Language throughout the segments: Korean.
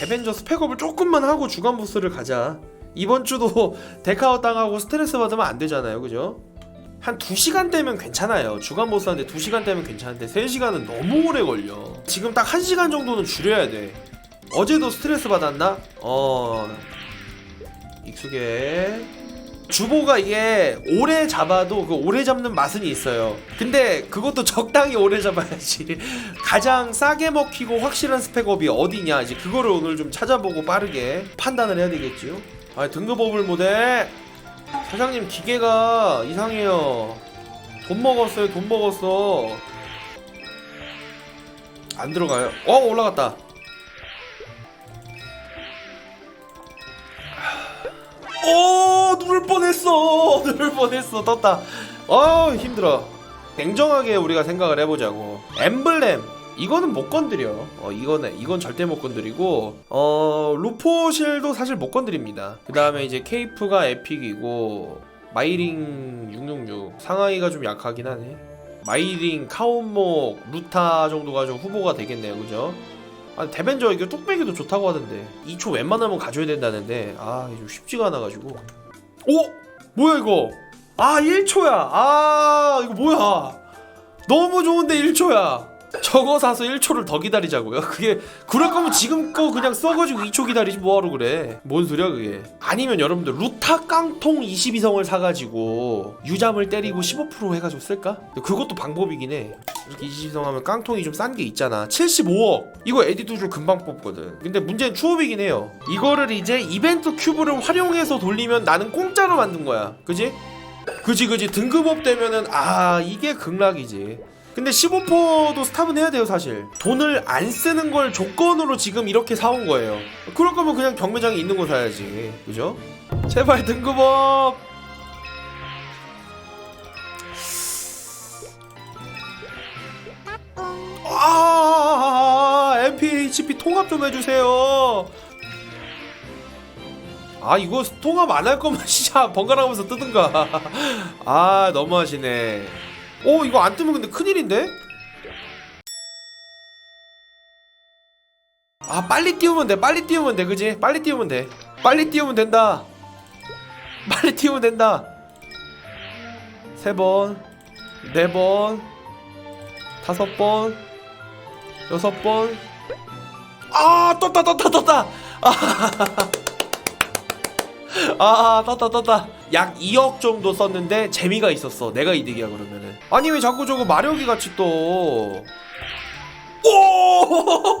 데벤저 스펙업을 조금만 하고 주간 보스를 가자. 이번 주도 데카워 당하고 스트레스 받으면 안 되잖아요. 그죠? 한 2시간 되면 괜찮아요. 주간 보스한테 2시간 되면 괜찮은데 3시간은 너무 오래 걸려. 지금 딱 1시간 정도는 줄여야 돼. 어제도 스트레스 받았나? 어... 익숙해 주보가 이게 오래 잡아도 그 오래 잡는 맛은 있어요. 근데 그것도 적당히 오래 잡아야지. 가장 싸게 먹히고 확실한 스펙업이 어디냐 이제 그거를 오늘 좀 찾아보고 빠르게 판단을 해야 되겠지요. 아 등급업을 못해. 사장님 기계가 이상해요. 돈 먹었어요. 돈 먹었어. 안 들어가요. 어 올라갔다. 뻔했어. 누를 뻔했어. 떴다. 어 힘들어. 냉정하게 우리가 생각을 해보자고. 엠블렘. 이거는 못 건드려. 어 이거는 이건 절대 못 건드리고. 어 루포실도 사실 못 건드립니다. 그 다음에 이제 케이프가 에픽이고 마이링 666 상하이가 좀 약하긴 하네. 마이링 카온목 루타 정도가 좀 후보가 되겠네요. 그죠? 아 데벤저 이거 뚝배기도 좋다고 하던데. 2초 웬만하면 가져야 된다는데. 아 이거 쉽지가 않아가지고 오 뭐야 이거? 아 1초야. 아 이거 뭐야? 너무 좋은데 1초야 저거 사서 1초를 더 기다리자고요? 그게 그럴 거면 지금 거 그냥 써가지고 2초 기다리지 뭐하러 그래? 뭔 소리야 그게? 아니면 여러분들 루타 깡통 22성을 사가지고 유잠을 때리고 15% 해가지고 쓸까? 그것도 방법이긴 해. 이렇게 22성 하면 깡통이 좀 싼 게 있잖아. 75억! 이거 에디두줄 금방 뽑거든. 근데 문제는 추업이긴 해요. 이거를 이제 이벤트 큐브를 활용해서 돌리면 나는 공짜로 만든 거야. 그지? 그지 그지. 등급업 되면은 아 이게 극락이지 근데 15%도 스탑은 해야 돼요 사실. 돈을 안 쓰는 걸 조건으로 지금 이렇게 사온 거예요. 그럴 거면 그냥 경매장에 있는 거 사야지. 그죠? 제발 등급업! 아 MPHP 통합 좀 해주세요. 아 이거 통합 안 할 거면 진짜 번갈아가면서 뜨든가. 아 너무하시네 오 이거 안 뜨면 근데 큰일인데? 아 빨리 띄우면 돼 빨리 띄우면 돼 그지? 빨리 띄우면 돼. 빨리 띄우면 된다. 빨리 띄우면 된다. 세 번 네 번 다섯 번 여섯 번아 떴다 떴다 떴다. 아 떴다 떴다 약 2억 정도 썼는데 재미가 있었어 내가 이득이야 그러면은 아니 왜 자꾸 저거 마력이 같이 또 오!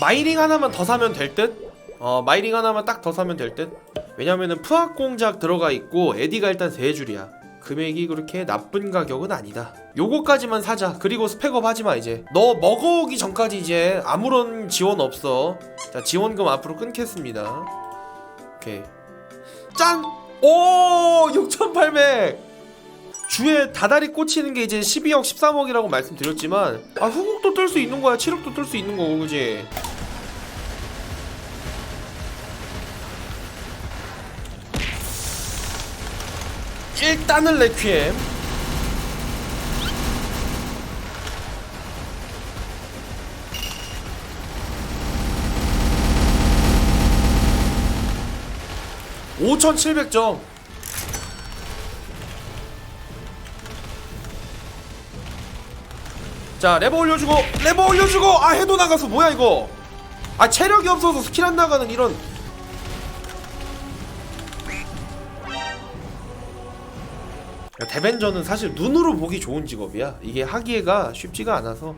마이링 하나만 더 사면 될 듯? 어 마이링 하나만 딱 더 사면 될 듯? 왜냐면은 푸악 공작 들어가 있고 에디가 일단 세 줄이야 금액이 그렇게 나쁜 가격은 아니다 요거까지만 사자 그리고 스펙업 하지마 이제 너 먹어오기 전까지 이제 아무런 지원 없어 자 지원금 앞으로 끊겠습니다 오케이 짠! 오! 6,800! 주에 다달이 꽂히는 게 이제 12억, 13억이라고 말씀드렸지만 아 후국도 뜰 수 있는 거야 7억도 뜰 수 있는 거고 그지? 일단은 레퀴엠 (5700점) 자 레버 올려주고 레버 올려주고! 아 해도 나가서 뭐야 이거? 아 체력이 없어서 스킬 안 나가는 이런 데벤저는 사실 눈으로 보기 좋은 직업이야. 이게 하기가 쉽지가 않아서.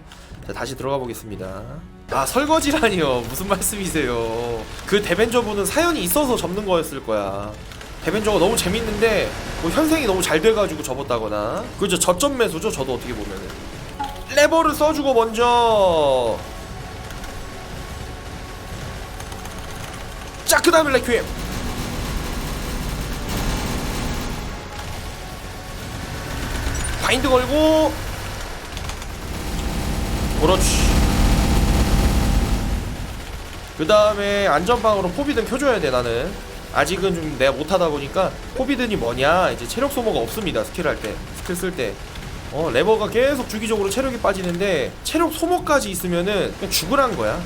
자 다시 들어가 보겠습니다. 아 설거지라니요. 무슨 말씀이세요? 그 데벤저 분은 사연이 있어서 접는 거였을 거야. 데벤저가 너무 재밌는데 뭐 현생이 너무 잘 돼가지고 접었다거나. 그죠? 저점 매수죠 저도 어떻게 보면은. 레버를 써주고 먼저. 자 그 다음에 레퀴엠 바인드 걸고. 그렇지. 그 다음에 안전방으로 포비든 켜줘야 돼 나는. 아직은 좀 내가 못하다 보니까 포비든이 뭐냐? 이제 체력 소모가 없습니다 스킬 할 때. 스킬 쓸 때. 어, 레버가 계속 주기적으로 체력이 빠지는데 체력 소모까지 있으면은 그냥 죽으란 거야.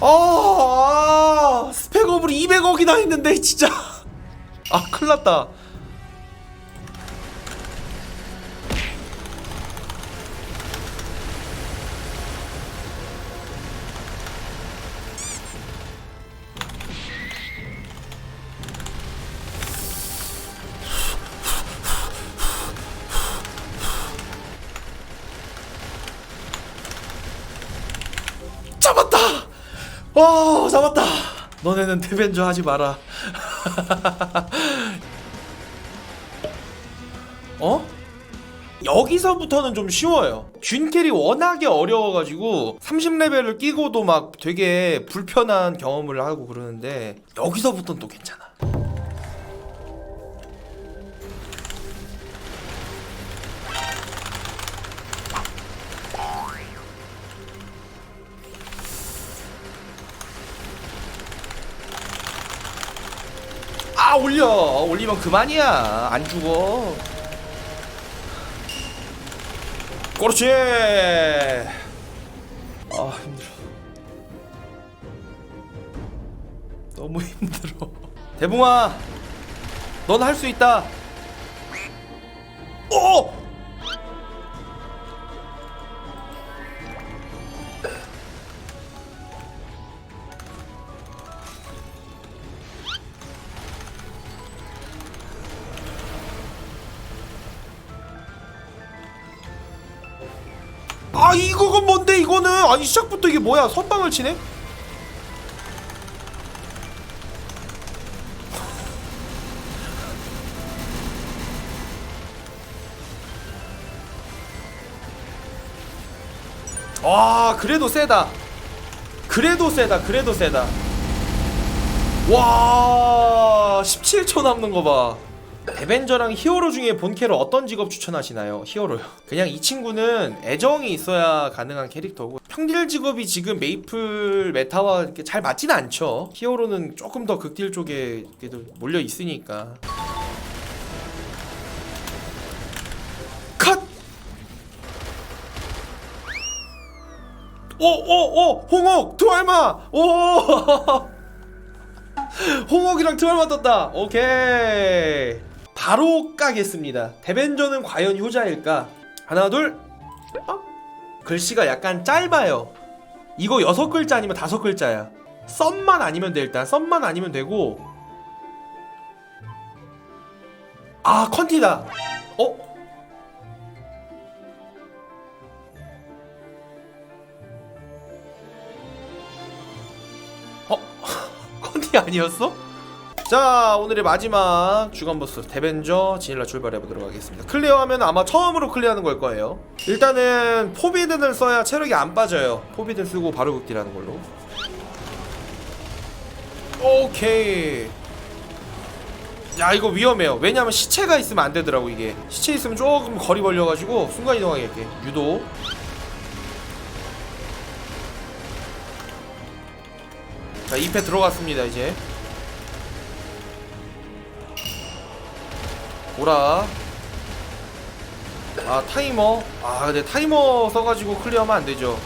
어, 아, 스펙업을 200억이나 했는데 진짜. 아 큰일났다 잡았다! 와 잡았다! 너네는 대변조 하지 마라. 어? 여기서부터는 좀 쉬워요. 균캐리 워낙에 어려워가지고 30레벨을 끼고도 막 되게 불편한 경험을 하고 그러는데 여기서부터는 또 괜찮아. 아 올려 올리면 그만이야 안 죽어 그렇지. 아 힘들어. 너무 힘들어. 대붕아 넌 할 수 있다. 오 아 이거가 뭔데 이거는? 아니 시작부터 이게 뭐야? 선방을 치네? 와 그래도 세다. 그래도 세다 그래도 세다. 와 17초 남는 거봐 데벤저랑 히어로 중에 본캐로 어떤 직업 추천하시나요? 히어로요. 그냥 이 친구는 애정이 있어야 가능한 캐릭터고 평딜 직업이 지금 메이플 메타와 이렇게 잘 맞지는 않죠. 히어로는 조금 더 극딜 쪽에 몰려 있으니까. 컷! 오, 오, 오! 홍옥! 투알마! 오! 홍옥이랑 투알마 떴다! 오케이! 바로 까겠습니다. 데벤저는 과연 효자일까? 하나, 둘, 어? 글씨가 약간 짧아요. 이거 여섯 글자 아니면 다섯 글자야. 썸만 아니면 돼, 일단. 썸만 아니면 되고. 아, 컨티다! 어? 어? 컨티 아니었어? 자 오늘의 마지막 주간보스 데벤저 지닐라 출발해보도록 하겠습니다. 클리어하면 아마 처음으로 클리어하는 걸 거예요. 일단은 포비든을 써야 체력이 안 빠져요. 포비든 쓰고 바로 극딜하는 걸로. 오케이. 야 이거 위험해요. 왜냐면 시체가 있으면 안 되더라고 이게. 시체 있으면 조금 거리 벌려가지고 순간이동하게 할게. 유도. 자 2패 들어갔습니다 이제 보라. 아 타이머. 아 근데 타이머 써가지고 클리어하면 안되죠.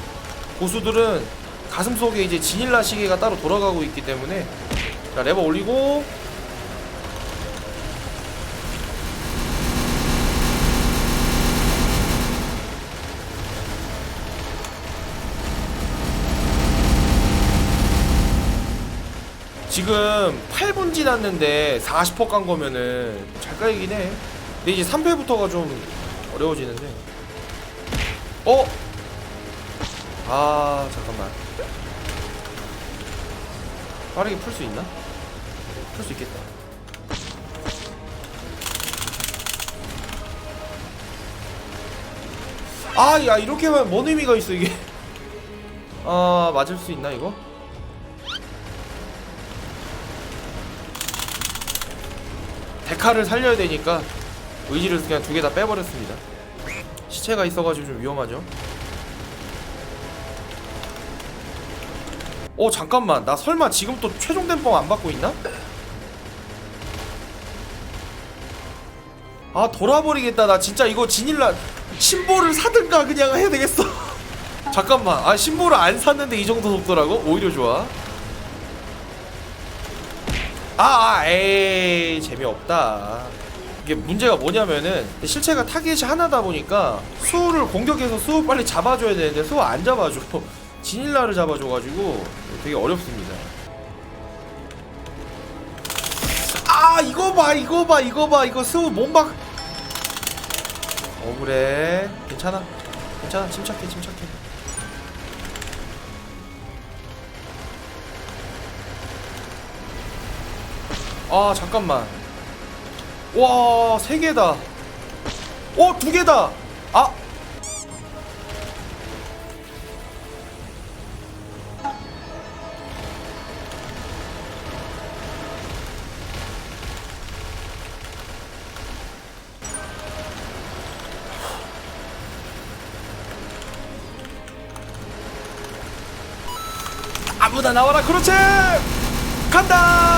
고수들은 가슴속에 이제 지닐라 시계가 따로 돌아가고 있기 때문에. 자 레버 올리고 지금 8분 지났는데 40%깐 거면은 잘 까이긴 해. 근데 이제 3패부터가 좀 어려워지는데. 어? 아, 잠깐만. 빠르게 풀 수 있나? 풀 수 있겠다. 아, 야, 이렇게 하면 뭔 의미가 있어, 이게. 아, 맞을 수 있나, 이거? 데카를 살려야 되니까 의지를 그냥 두 개 다 빼버렸습니다. 시체가 있어가지고 좀 위험하죠. 어 잠깐만 나 설마 지금 또 최종 댐뻥 안 받고 있나? 아 돌아버리겠다 나 진짜 이거 지닐라 심보를 사든가 그냥 해야 되겠어 잠깐만 아 심보를 안 샀는데 이 정도 속도라고? 오히려 좋아 아, 아 에이 재미없다. 이게 문제가 뭐냐면은 실체가 타겟이 하나다 보니까 수호를 공격해서 수호 빨리 잡아줘야 되는데 수호 안 잡아줘. 지닐라를 잡아줘가지고 되게 어렵습니다. 아 이거 봐 이거 봐 이거 봐. 이거 수호 몸박 억울해. 괜찮아. 괜찮아. 침착해 침착해 아 잠깐만. 와세 개다. 어두 개다. 아. 아무나 나와라. 그렇지. 간다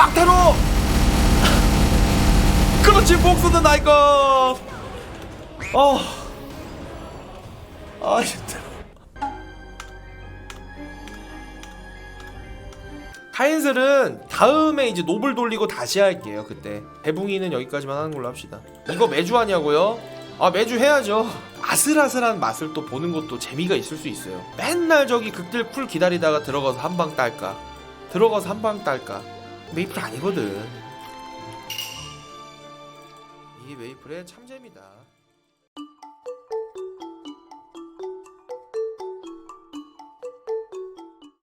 막타로. 그렇지 복수는 나이 것 어. 아 힘들어 타인슬은 다음에 이제 노블 돌리고 다시 할게요 그때. 배붕이는 여기까지만 하는 걸로 합시다. 이거 매주 하냐고요? 아 매주 해야죠. 아슬아슬한 맛을 또 보는 것도 재미가 있을 수 있어요. 맨날 저기 극딜 쿨 기다리다가 들어가서 한 방 딸까? 들어가서 한 방 딸까 메이플 아니거든. 이게 메이플의 참재입니다